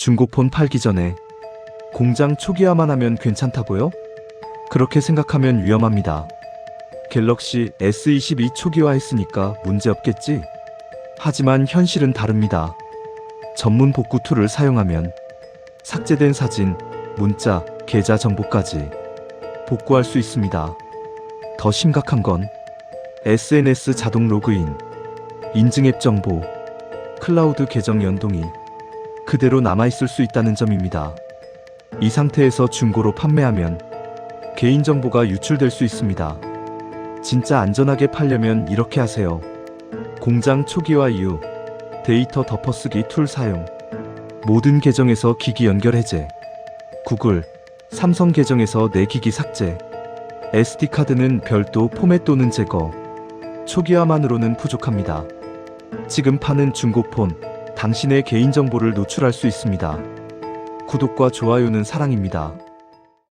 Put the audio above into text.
중고폰 팔기 전에 공장 초기화만 하면 괜찮다고요? 그렇게 생각하면 위험합니다. 갤럭시 S22 초기화했으니까 문제없겠지? 하지만 현실은 다릅니다. 전문 복구 툴을 사용하면 삭제된 사진, 문자, 계좌 정보까지 복구할 수 있습니다. 더 심각한 건 SNS 자동 로그인, 인증 앱 정보, 클라우드 계정 연동이 그대로 남아있을 수 있다는 점입니다. 이 상태에서 중고로 판매하면 개인정보가 유출될 수 있습니다. 진짜 안전하게 팔려면 이렇게 하세요. 공장 초기화 이후 데이터 덮어쓰기 툴 사용. 모든 계정에서 기기 연결 해제. 구글, 삼성 계정에서 내 기기 삭제. SD카드는 별도 포맷 또는 제거. 초기화만으로는 부족합니다. 지금 파는 중고폰, 당신의 개인정보를 노출할 수 있습니다. 구독과 좋아요는 사랑입니다.